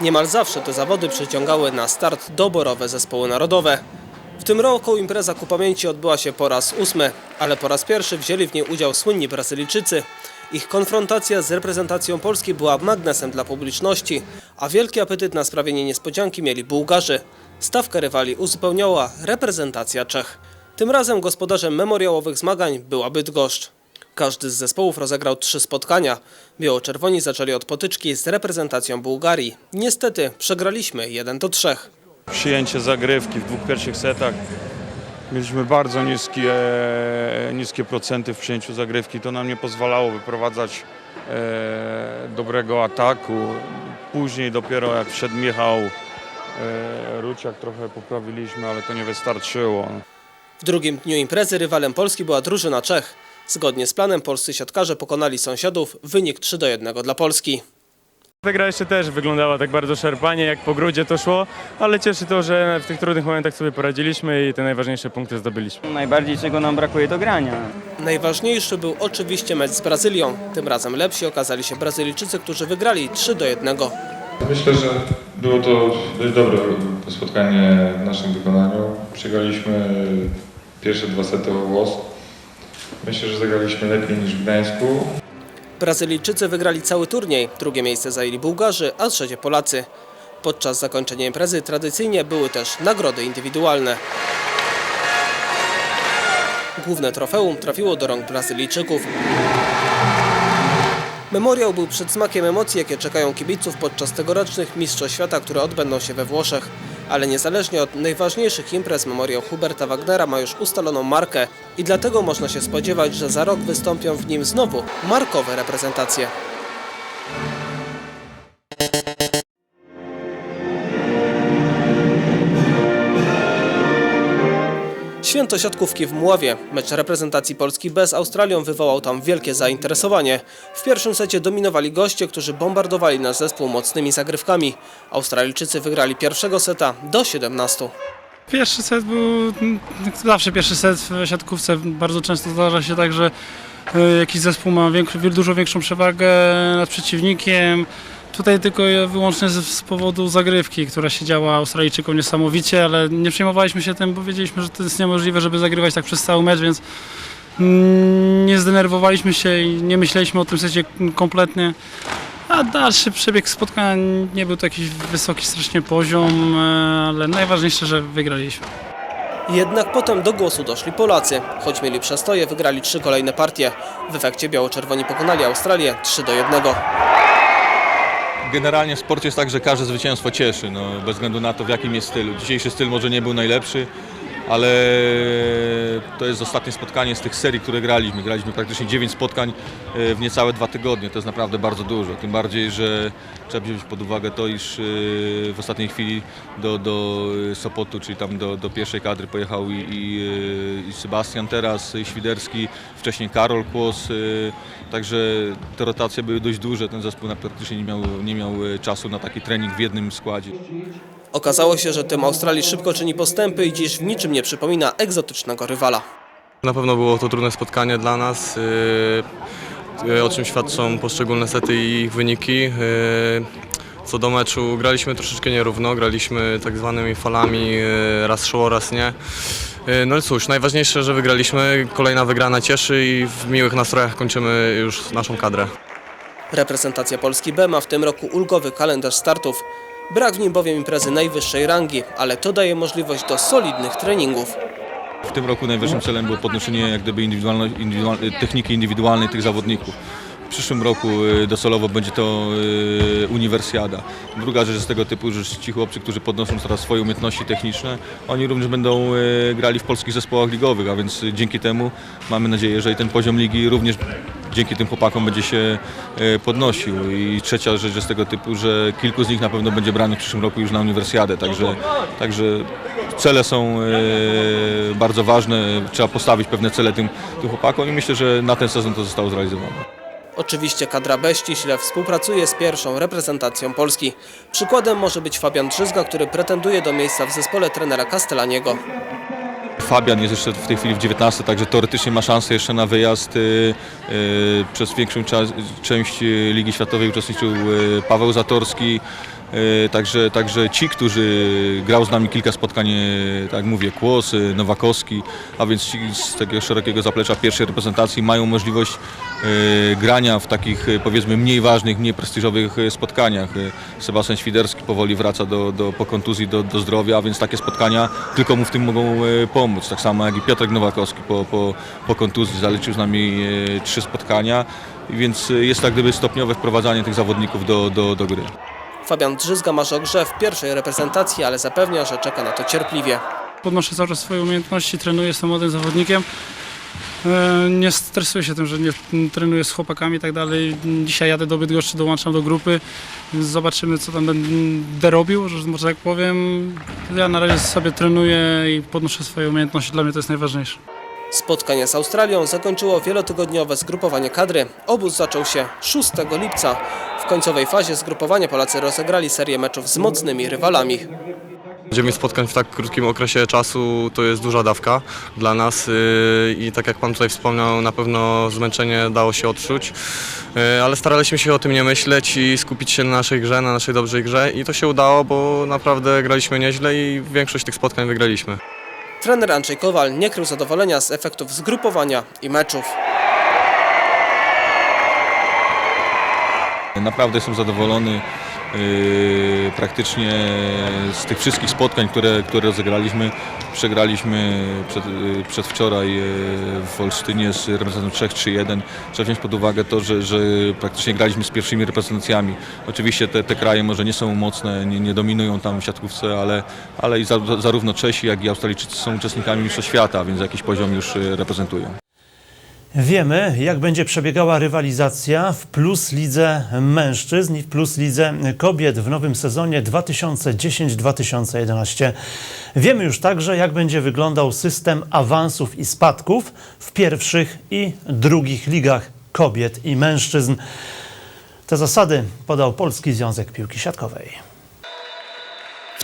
Niemal zawsze te zawody przyciągały na start doborowe zespoły narodowe. W tym roku impreza ku pamięci odbyła się po raz ósmy, ale po raz pierwszy wzięli w niej udział słynni Brazylijczycy. Ich konfrontacja z reprezentacją Polski była magnesem dla publiczności, a wielki apetyt na sprawienie niespodzianki mieli Bułgarzy. Stawkę rywali uzupełniała reprezentacja Czech. Tym razem gospodarzem memoriałowych zmagań była Bydgoszcz. Każdy z zespołów rozegrał trzy spotkania. Biało-czerwoni zaczęli od potyczki z reprezentacją Bułgarii. Niestety przegraliśmy 1 do 3. przyjęcie zagrywki w dwóch pierwszych setach. Mieliśmy bardzo niskie, niskie procenty w przyjęciu zagrywki. To nam nie pozwalało wyprowadzać e, dobrego ataku. Później dopiero jak wszedł Michał e, Ruciak trochę poprawiliśmy, ale to nie wystarczyło. W drugim dniu imprezy rywalem Polski była drużyna Czech. Zgodnie z planem polscy siatkarze pokonali sąsiadów, wynik 3 do 1 dla Polski. Ta gra jeszcze też wyglądała tak bardzo szarpanie, jak po grudzie to szło, ale cieszy to, że w tych trudnych momentach sobie poradziliśmy i te najważniejsze punkty zdobyliśmy. Najbardziej czego nam brakuje to grania. Najważniejszy był oczywiście mecz z Brazylią. Tym razem lepsi okazali się Brazylijczycy, którzy wygrali 3 do 1. Myślę, że było to dość dobre spotkanie w naszym wykonaniu. Przegraliśmy pierwsze dwa sety o głos. Myślę, że zagraliśmy lepiej niż w Gdańsku. Brazylijczycy wygrali cały turniej, drugie miejsce zajęli Bułgarzy, a trzecie Polacy. Podczas zakończenia imprezy tradycyjnie były też nagrody indywidualne. Główne trofeum trafiło do rąk Brazylijczyków. Memoriał był przedsmakiem emocji, jakie czekają kibiców podczas tegorocznych Mistrzostw Świata, które odbędą się we Włoszech. Ale niezależnie od najważniejszych imprez, memoriał Huberta Wagnera ma już ustaloną markę i dlatego można się spodziewać, że za rok wystąpią w nim znowu markowe reprezentacje. Święto siatkówki w Mławie. Mecz reprezentacji Polski bez Australią wywołał tam wielkie zainteresowanie. W pierwszym secie dominowali goście, którzy bombardowali nasz zespół mocnymi zagrywkami. Australijczycy wygrali pierwszego seta do 17. Pierwszy set był, zawsze pierwszy set w siatkówce, bardzo często zdarza się tak, że e, jakiś zespół ma większy, dużo większą przewagę nad przeciwnikiem. Tutaj tylko wyłącznie z, z powodu zagrywki, która się działa Australijczykom niesamowicie, ale nie przejmowaliśmy się tym, bo wiedzieliśmy, że to jest niemożliwe, żeby zagrywać tak przez cały mecz, więc mm, nie zdenerwowaliśmy się i nie myśleliśmy o tym secie kompletnie. A dalszy przebieg spotkania nie był to jakiś wysoki strasznie poziom, e, ale najważniejsze, że wygraliśmy. Jednak potem do głosu doszli Polacy. Choć mieli przestoje, wygrali trzy kolejne partie. W efekcie biało-czerwoni pokonali Australię 3 do 1. Generalnie w sporcie jest tak, że każde zwycięstwo cieszy, no, bez względu na to w jakim jest stylu. Dzisiejszy styl może nie był najlepszy, ale to jest ostatnie spotkanie z tych serii, które graliśmy. Graliśmy praktycznie 9 spotkań e, w niecałe dwa tygodnie. To jest naprawdę bardzo dużo. Tym bardziej, że trzeba wziąć pod uwagę to, iż e, w ostatniej chwili do, do Sopotu, czyli tam do, do pierwszej kadry pojechał i, i, e, i Sebastian teraz, i Świderski, wcześniej Karol Kłos. e, Także te rotacje były dość duże. Ten zespół praktycznie nie miał, nie miał e, czasu na taki trening w jednym składzie. Okazało się, że tym Australii szybko czyni postępy i dziś w niczym nie przypomina egzotycznego rywala. Na pewno było to trudne spotkanie dla nas, yy, yy, o czym świadczą poszczególne sety i ich wyniki. Yy, Co do meczu, graliśmy troszeczkę nierówno, graliśmy tak zwanymi falami, raz szło, raz nie. No i cóż, najważniejsze, że wygraliśmy, kolejna wygrana cieszy i w miłych nastrojach kończymy już naszą kadrę. Reprezentacja Polski B ma w tym roku ulgowy kalendarz startów. Brak w nim bowiem imprezy najwyższej rangi, ale to daje możliwość do solidnych treningów. W tym roku najwyższym celem było podnoszenie jak gdyby indywidualno, indywidual, techniki indywidualnej tych zawodników. W przyszłym roku y, docelowo będzie to y, uniwersjada. Druga rzecz z tego typu, że ci chłopcy, którzy podnoszą teraz swoje umiejętności techniczne, oni również będą y, grali w polskich zespołach ligowych, a więc dzięki temu mamy nadzieję, że i ten poziom ligi również dzięki tym chłopakom będzie się podnosił. I trzecia rzecz jest tego typu, że kilku z nich na pewno będzie branych w przyszłym roku już na uniwersjadę, także, także cele są bardzo ważne, trzeba postawić pewne cele tym, tym chłopakom i myślę, że na ten sezon to zostało zrealizowane. Oczywiście kadra B współpracuje z pierwszą reprezentacją Polski. Przykładem może być Fabian Drzyzga, który pretenduje do miejsca w zespole trenera Castellaniego. Fabian jest jeszcze w tej chwili w 19, także teoretycznie ma szansę jeszcze na wyjazd. y, y, Przez większą część Ligi Światowej uczestniczył y, Paweł Zatorski. E, Także, także ci, którzy grał z nami kilka spotkań, e, tak mówię, Kłos, e, Nowakowski, a więc ci z takiego szerokiego zaplecza pierwszej reprezentacji mają możliwość grania w takich powiedzmy mniej ważnych, mniej prestiżowych spotkaniach. Sebastian Świderski powoli wraca do, do, po kontuzji do, do zdrowia, a więc takie spotkania tylko mu w tym mogą pomóc. Tak samo jak i Piotrek Nowakowski po, po, po kontuzji zaliczył z nami trzy spotkania, więc jest tak gdyby stopniowe wprowadzanie tych zawodników do, do, do gry. Fabian Drzyzga marzy o grze w pierwszej reprezentacji, ale zapewnia, że czeka na to cierpliwie. Podnoszę cały czas swoje umiejętności, trenuję, jestem młodym zawodnikiem. E, Nie stresuję się tym, że nie trenuję z chłopakami i tak dalej. Dzisiaj jadę do Bydgoszczy, dołączam do grupy. Zobaczymy, co tam będę robił, że może tak powiem. Ja na razie sobie trenuję i podnoszę swoje umiejętności. Dla mnie to jest najważniejsze. Spotkanie z Australią zakończyło wielotygodniowe zgrupowanie kadry. Obóz zaczął się 6 lipca. W końcowej fazie zgrupowania Polacy rozegrali serię meczów z mocnymi rywalami. Dziewięć spotkań w tak krótkim okresie czasu to jest duża dawka dla nas yy, i tak jak Pan tutaj wspomniał, na pewno zmęczenie dało się odczuć, Yy, ale staraliśmy się o tym nie myśleć i skupić się na naszej grze, na naszej dobrej grze i to się udało, bo naprawdę graliśmy nieźle i większość tych spotkań wygraliśmy. Trener Andrzej Kowal nie krył zadowolenia z efektów zgrupowania i meczów. Naprawdę jestem zadowolony. Yy, praktycznie z tych wszystkich spotkań, które, które rozegraliśmy, przegraliśmy przed, yy, przedwczoraj yy, w Olsztynie z reprezentacją 3-3-1. Trzeba wziąć pod uwagę to, że, że praktycznie graliśmy z pierwszymi reprezentacjami. Oczywiście te, te kraje może nie są mocne, nie, nie dominują tam w siatkówce, ale, ale i za, zarówno Czesi, jak i Australijczycy są uczestnikami Mistrzostw Świata, więc jakiś poziom już reprezentują. Wiemy, jak będzie przebiegała rywalizacja w Plus Lidze Mężczyzn i w Plus Lidze Kobiet w nowym sezonie 2010-2011. Wiemy już także, jak będzie wyglądał system awansów i spadków w pierwszych i drugich ligach kobiet i mężczyzn. Te zasady podał Polski Związek Piłki Siatkowej.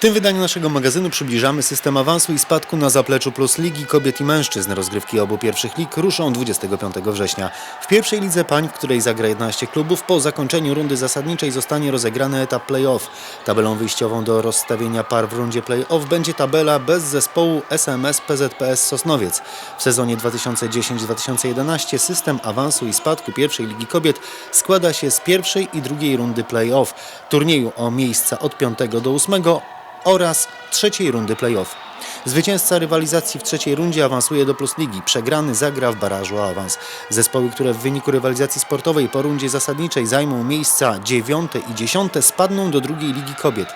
W tym wydaniu naszego magazynu przybliżamy system awansu i spadku na zapleczu Plus Ligi Kobiet i Mężczyzn. Rozgrywki obu pierwszych lig ruszą 25 września. W pierwszej lidze pań, w której zagra 11 klubów, po zakończeniu rundy zasadniczej zostanie rozegrany etap play-off. Tabelą wyjściową do rozstawienia par w rundzie play-off będzie tabela bez zespołu SMS PZPS Sosnowiec. W sezonie 2010-2011 system awansu i spadku pierwszej ligi kobiet składa się z pierwszej i drugiej rundy play-off, turnieju o miejsca od 5 do 8 oraz trzeciej rundy play-off. Zwycięzca rywalizacji w trzeciej rundzie awansuje do Plus Ligi. Przegrany zagra w barażu awans. Zespoły, które w wyniku rywalizacji sportowej po rundzie zasadniczej zajmą miejsca dziewiąte i dziesiąte spadną do drugiej Ligi Kobiet.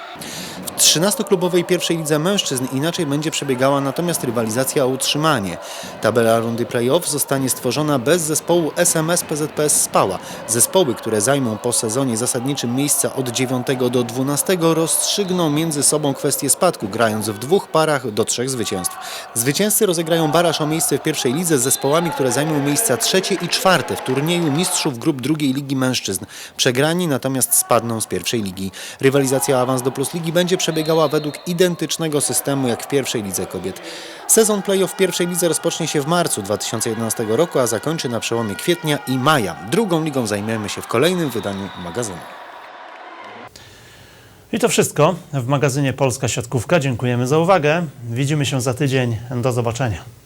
W 13-klubowej pierwszej lidze mężczyzn inaczej będzie przebiegała natomiast rywalizacja o utrzymanie. Tabela rundy play-off zostanie stworzona bez zespołu SMS PZPS Spała. Zespoły, które zajmą po sezonie zasadniczym miejsca od 9 do 12 rozstrzygną między sobą kwestię spadku, grając w dwóch parach do trzech zwycięstw. Zwycięzcy rozegrają baraż o miejsce w pierwszej lidze z zespołami, które zajmą miejsca trzecie i czwarte w turnieju mistrzów grup drugiej ligi mężczyzn. Przegrani natomiast spadną z pierwszej ligi. Rywalizacja awans do Plus Ligi będzie przebiegała według identycznego systemu jak w pierwszej lidze kobiet. Sezon play-off w pierwszej lidze rozpocznie się w marcu 2011 roku, a zakończy na przełomie kwietnia i maja. Drugą ligą zajmiemy się w kolejnym wydaniu magazynu. I to wszystko w magazynie Polska Siatkówka. Dziękujemy za uwagę. Widzimy się za tydzień. Do zobaczenia.